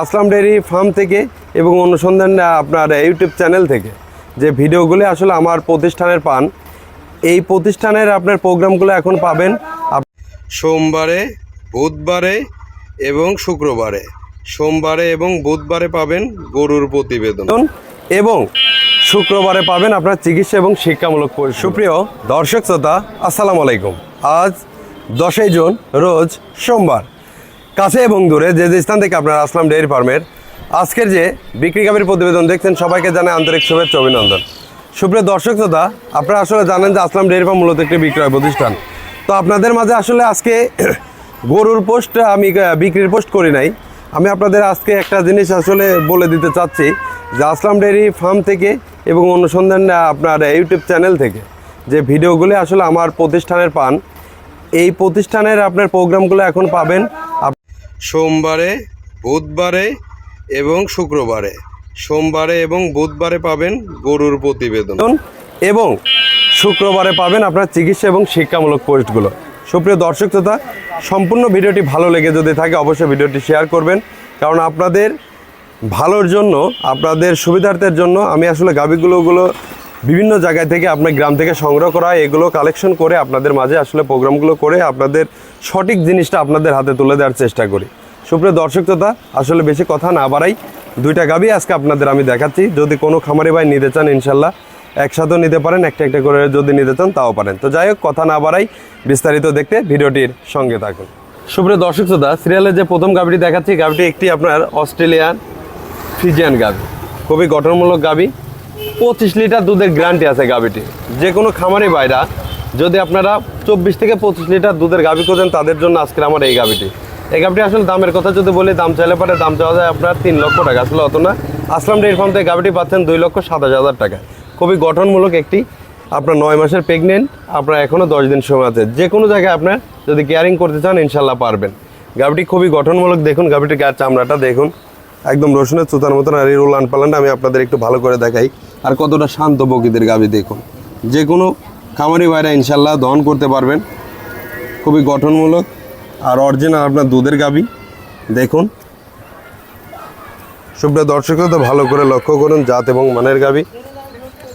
আসলাম dairy farm থেকে এবং অনুসন্ধান আপনার ইউটিউব চ্যানেল থেকে। যে ভিডিওগুলি আসলে আমার প্রতিষ্ঠানের পান, এই প্রতিষ্ঠানের আপনার প্রোগ্রামগুলো এখন পাবেন সোমবারে, বুধবারে এবং শুক্রবারে। সোমবারে এবং বুধবারে পাবেন গরুর প্রতিবেদন। এবং শুক্রবারে পাবেন আপনার চিকিৎসা এবং শিক্ষামূলক পরি- সুপ্রিয় দর্শক শ্রোতা, আসসালামু আলাইকুম। আজ দশই জুন, রোজ সোমবার। কাছে এবং দূরে, যে যে স্থান থেকে আপনারা আসলাম ডেয়ারি ফার্মের, আজকের যে বিক্রি কাপের প্রতিবেদন দেখছেন, সবাইকে জানাই আন্তরিক শুভেচ্ছা অভিনন্দন। সুপ্রিয় দর্শক শ্রোতা, আপনারা আসলে জানেন যে আসলাম ডেয়ারি ফার্ম মূলত একটি বিক্রয় প্রতিষ্ঠান। তো আপনাদের মাঝে আসলে আজকে গরুর পোস্ট আমি বিক্রির পোস্ট করি নাই। আমি আপনাদের আজকে একটা জিনিস আসলে বলে দিতে চাচ্ছি যে আসলাম ডেয়ারি ফার্ম থেকে এবং অনুসন্ধান আপনার ইউটিউব চ্যানেল থেকে যে ভিডিওগুলি আসলে আমার প্রতিষ্ঠানের পান, এই প্রতিষ্ঠানের আপনার প্রোগ্রামগুলো এখন পাবেন সোমবারে, বুধবারে এবং শুক্রবারে। সোমবারে এবং বুধবারে পাবেন গরুর প্রতিবেদন। এবং শুক্রবারে পাবেন আপনার চিকিৎসা এবং শিক্ষামূলক পোস্টগুলো। সুপ্রিয় দর্শক শ্রোতা সম্পূর্ণ ভিডিওটি ভালো লেগে যদি থাকে, অবশ্যই ভিডিওটি শেয়ার করবেন। কারণ আপনাদের ভালোর জন্য, আপনাদের সুবিধার্থের জন্য আমি আসলে গাবিগুলোগুলো বিভিন্ন জায়গায় থেকে আপনার গ্রাম থেকে সংগ্রহ করা এগুলো কালেকশন করে আপনাদের মাঝে আসলে প্রোগ্রামগুলো করে আপনাদের সঠিক জিনিসটা আপনাদের হাতে তুলে দেওয়ার চেষ্টা করি। সুপ্রিয় দর্শক শ্রোতা, আসলে বেশি কথা না বাড়াই, দুইটা গাবি আজকে আপনাদের আমি দেখাচ্ছি। যদি কোনো খামারি ভাই নিতে চান, ইনশাল্লাহ একসাথেও নিতে পারেন, একটা একটা করে যদি নিতে চান, তাও পারেন। তো যাই হোক, কথা না বাড়াই, বিস্তারিত দেখতে ভিডিওটির সঙ্গে থাকুন। সুপ্রিয় দর্শক শ্রোতা সিরিয়ালের যে প্রথম গাবিটি দেখাচ্ছি, গাবিটি একটি আপনার অস্ট্রেলিয়ান ফ্রিজিয়ান গাবি। খুবই গঠনমূলক গাবি। পঁচিশ লিটার দুধের গ্যারান্টি আছে গাবিটি যে কোনো খামারি বাইরা, যদি আপনারা চব্বিশ থেকে পঁচিশ লিটার দুধের গাবি খোঁজেন, তাদের জন্য আজকের আমার এই গাবিটি এই গাবিটি আসলে দামের কথা যদি বলি, দাম চাইলে পরে দাম চাওয়া যায় আপনার তিন লক্ষ টাকা, আসলে অত না। আসলাম ডেয়ারি ফার্ম থেকে গাবিটি পাচ্ছেন দুই লক্ষ সাতাশ হাজার টাকা। খুবই গঠনমূলক একটি, আপনার নয় মাসের প্রেগনেন্ট আপনার এখনও দশ দিন সময় আছে। যে কোনো জায়গায় আপনার যদি কেয়ারিং করতে চান, ইনশাল্লাহ পারবেন। গাবিটি খুবই গঠনমূলক, দেখুন গাবিটির গায়ের চামড়াটা, দেখুন। একদম রসুনের চুতার মতন আর এই রোলান পালানটা আমি আপনাদের একটু ভালো করে দেখাই। আর কতটা শান্ত প্রকৃতির গাবি দেখুন। যে কোনো খামারি বাইরা ইনশাল্লাহ দহন করতে পারবেন। খুবই গঠনমূলক আর অরিজিনাল আপনার দুধের গাবি। দেখুন। সুপ্রিয় দর্শকও তো ভালো করে লক্ষ্য করুন জাত এবং মানের গাবি।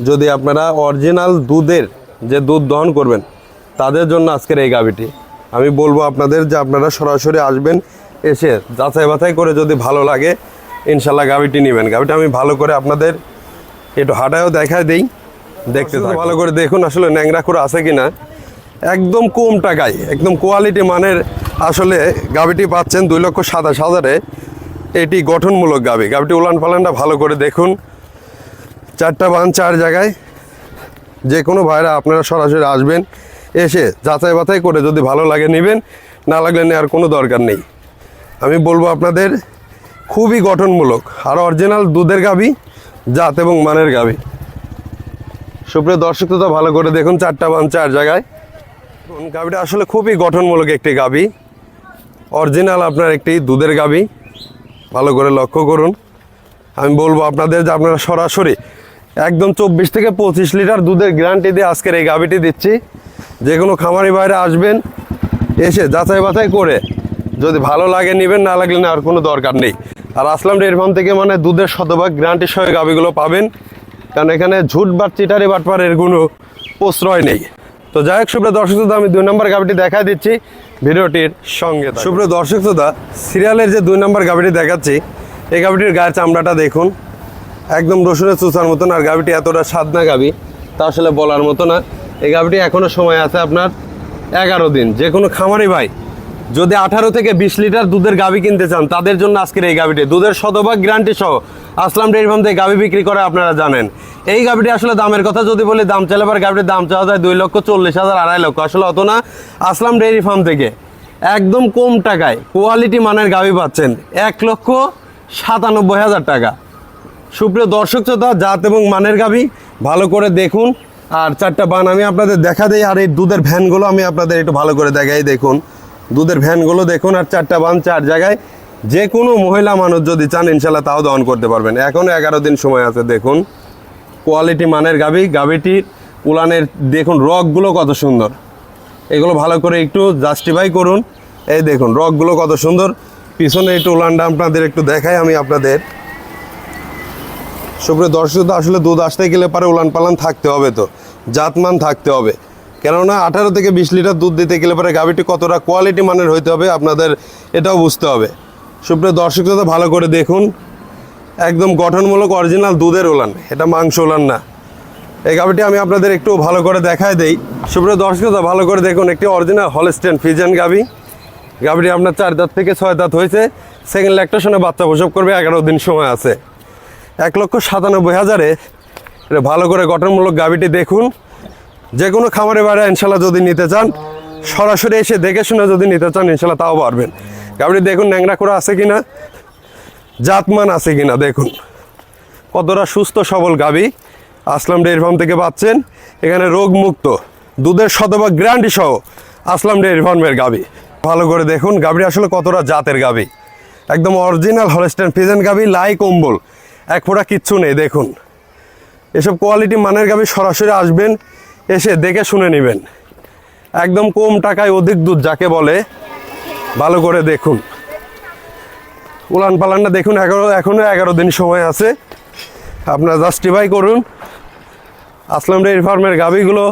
যদি আপনারা অরিজিনাল দুধের যে দুধ দহন করবেন, তাদের জন্য আজকের এই গাবিটি। আমি বলব আপনাদের যে আপনারা সরাসরি আসবেন, এসে যাচাই বাছাই করে যদি ভালো লাগে ইনশাল্লাহ গাবিটি নেবেন। গাবিটা আমি ভালো করে আপনাদের একটু হাঁটায়ও দেখায় দেই। দেখতে ভালো করে দেখুন আসলে ন্যাংরা করে আছে কিনা। একদম কম টাকায় একদম কোয়ালিটি মানের আসলে গাবিটি পাচ্ছেন দুই লক্ষ সাতাশ হাজারে। এটি গঠনমূলক গাবি। গাবিটি উলান পালানটা ভালো করে দেখুন। চারটা বান চার জায়গায়। যে কোনো ভাইরা আপনারা সরাসরি আসবেন এসে যাচাই বাছাই করে যদি ভালো লাগে নেবেন না লাগলে নেওয়ার কোনো দরকার নেই। আমি বলব আপনাদের খুবই গঠনমূলক, আর অরিজিনাল দুধের গাবি জাত এবং মানের গাবি সুপ্রিয় দর্শক তো ভালো করে দেখুন চারটা বান চার জায়গায়। গাবিটা আসলে খুবই গঠনমূলক একটি গাবি অরিজিনাল আপনার একটি দুধের গাবি ভালো করে লক্ষ্য করুন। আমি বলব আপনাদের যে আপনারা সরাসরি একদম চব্বিশ থেকে পঁচিশ লিটার দুধের গ্যারান্টি দিয়ে আজকের এই গাবিটি দিচ্ছি। যে কোনো খামারি বাইরে আসবেন, এসে যাচাই বাছাই করে যদি ভালো লাগে নেবেন না লাগলে না আর কোনো দরকার নেই। আর আসলাম ডেয়ারি ফার্ম থেকে মানে দুধের শতভাগ গ্যারান্টির সহ গাবিগুলো পাবেন। কারণ এখানে ঝুট বাট চিটারি বাটপারের কোনো প্রশ্রয় নেই। তো যাই হোক সুপ্রিয় দর্শক শ্রোতা, আমি দুই নম্বর গাবিটি দেখাই দিচ্ছি। ভিডিওটির সঙ্গে। সুপ্রিয় দর্শক শ্রোতা, সিরিয়ালের যে দুই নম্বর গাবিটি দেখাচ্ছি এই গাবিটির গায়ের চামড়াটা দেখুন। একদম রসুনের চুচার মতন আর গাবিটি এতটা সাদনা গাবি তা আসলে বলার মতো না। এই গাবিটি এখনও সময় আছে আপনার এগারো দিন। যে কোনো খামারি ভাই যদি আঠারো থেকে বিশ লিটার দুধের গাবি কিনতে চান, তাদের জন্য আজকের এই গাবিটি দুধের শতভাগ গ্যারান্টি সহ আসলাম ডেয়ারি ফার্ম থেকে গাবি বিক্রি করে আপনারা জানেন। এই গাবিটি আসলে দামের কথা যদি বলি, দাম চাইলে পর গাবিটির দাম চাওয়া যায় দুই লক্ষ চল্লিশ হাজার, আড়াই লক্ষ। আসলে অত না। আসলাম ডেয়ারি ফার্ম থেকে। একদম কম টাকায় কোয়ালিটি মানের গাবি পাচ্ছেন এক লক্ষ সাতানব্বই হাজার টাকা। সুপ্রিয় দর্শক শ্রোতা, জাত এবং মানের গাবি ভালো করে দেখুন। আর চারটা বান আমি আপনাদের দেখা দিই, আর এই দুধের ভ্যানগুলো আমি আপনাদের একটু ভালো করে দেখাই দেখুন। দুধের ভ্যানগুলো দেখুন আর চারটা বান চার জায়গায়। যে কোনো মহিলা মানুষ যদি চান, ইনশাল্লাহ তাও দহন করতে পারবেন। এখনও এগারো দিন সময় আছে, দেখুন। কোয়ালিটি মানের গাবি গাবিটির উলানের, দেখুন রকগুলো কত সুন্দর। এগুলো ভালো করে একটু জাস্টিফাই করুন। এই দেখুন রকগুলো কত সুন্দর। পিছনে একটু উলানটা আপনাদের একটু দেখাই আমি আপনাদের। সুপ্রিয় দর্শক, আসলে দুধ আসতে গেলে পারে উলান পালান থাকতে হবে তো। জাতমান থাকতে হবে। কেননা আঠারো থেকে বিশ লিটার দুধ দিতে গেলে পরে গাভীটি কতটা কোয়ালিটি মানের হইতে হবে আপনাদের এটাও বুঝতে হবে। সুপ্রিয় দর্শক তো ভালো করে দেখুন। একদম গঠনমূলক অরিজিনাল দুধের ওলান। এটা মাংস ওলান না। এই গাভিটি আমি আপনাদের একটু ভালো করে দেখায় দেই। সুপ্রিয় দর্শক তো ভালো করে দেখুন, একটি অরিজিনাল হলস্টেন ফিজেন গাভি। গাভিটি আপনার চার দাঁত থেকে ছয় দাঁত হয়েছে। সেকেন্ড ল্যাকটেশনে বাচ্চা প্রসব করবে, এগারো দিন সময় আছে। এক লক্ষ সাতানব্বই হাজারে। ভালো করে গঠনমূলক গাভিটি দেখুন। যে কোনো খামারে বাইরে ইনশাল্লাহ যদি নিতে চান, সরাসরি এসে দেখে শুনে যদি নিতে চান, ইনশাল্লাহ তাও পারবেন। গাভিটি দেখুন ন্যাংরা করে আছে কিনা, জাতমান আছে কিনা, দেখুন। কতটা সুস্থ, সবল গাবি। আসলাম ডেয়ারি ফার্ম থেকে পাচ্ছেন, এখানে রোগ মুক্ত দুধের শতভাগ গ্যারান্টি সহ আসলাম ডেয়ারি ফার্মের গাভী ভালো করে দেখুন গাভীটি আসলে কতটা জাতের গাবি। একদম অরিজিনাল হলস্টেন ফিজেন গাভী লাই কম্বল, এক ফোঁটা কিচ্ছু নেই, দেখুন। এসব কোয়ালিটি মানের গাবি সরাসরি আসবেন এসে দেখে শুনে নেবেন। একদম কম টাকায় অধিক দুধ যাকে বলে, ভালো করে দেখুন। উলান পালানটা দেখুন, এগারো এখনও এগারো দিন সময় আছে। আপনারা জাস্টিফাই করুন। আসলাম ডেয়ারি ফার্মের গাভিগুলো।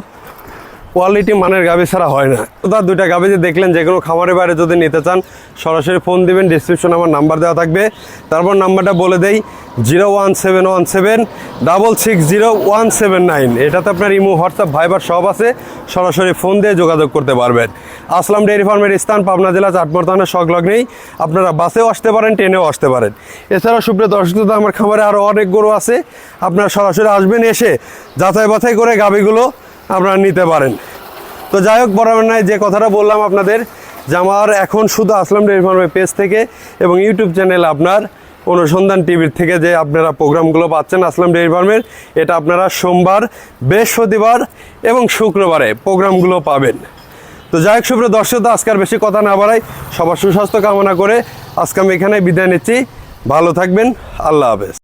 কোয়ালিটি মানের গাভি ছাড়া হয় না। তার দুইটা গাভি যে দেখলেন যে কোনো খামারের বাইরে যদি নিতে চান সরাসরি ফোন দিবেন ডিসক্রিপশনে আমার নাম্বার দেওয়া থাকবে। তারপর নাম্বারটা বলে দেই zero one seven one seven double six zero one seven nine এটাতে আপনার ইমো হোয়াটসঅ্যাপ ভাইবার সব আছে। সরাসরি ফোন দিয়ে যোগাযোগ করতে পারবেন। আসলাম ডেয়ারি ফার্মের স্থান পাবনা জেলা চাটমোর থানার সংলগ্নেই আপনারা বাসেও আসতে পারেন ট্রেনেও আসতে পারেন। এছাড়াও সুপ্রিয় দর্শক শ্রোতা, আমার খামারে আরও অনেক গরু আছে। আপনারা সরাসরি আসবেন এসে যাচাই বাছাই করে গাভিগুলো আপনারা নিতে পারেন। তো যাই হোক, বরাবর নাই, যে কথাটা বললাম আপনাদের যে আমার এখন শুধু আসলাম ডেয়ারি ফার্মের পেজ থেকে এবং ইউটিউব চ্যানেল আপনার অনুসন্ধান টিভির থেকে যে আপনারা প্রোগ্রামগুলো পাচ্ছেন আসলাম ডেয়ারি ফার্মের, এটা আপনারা সোমবার, বৃহস্পতিবার এবং শুক্রবারে প্রোগ্রামগুলো পাবেন। তো যাই হোক, সুপ্রিয় দর্শক তো আজকে আর বেশি কথা না বাড়াই, সবার সুস্বাস্থ্য কামনা করে আজকে আমি এখানে বিদায় নিচ্ছি। ভালো থাকবেন, আল্লাহ হাফেজ।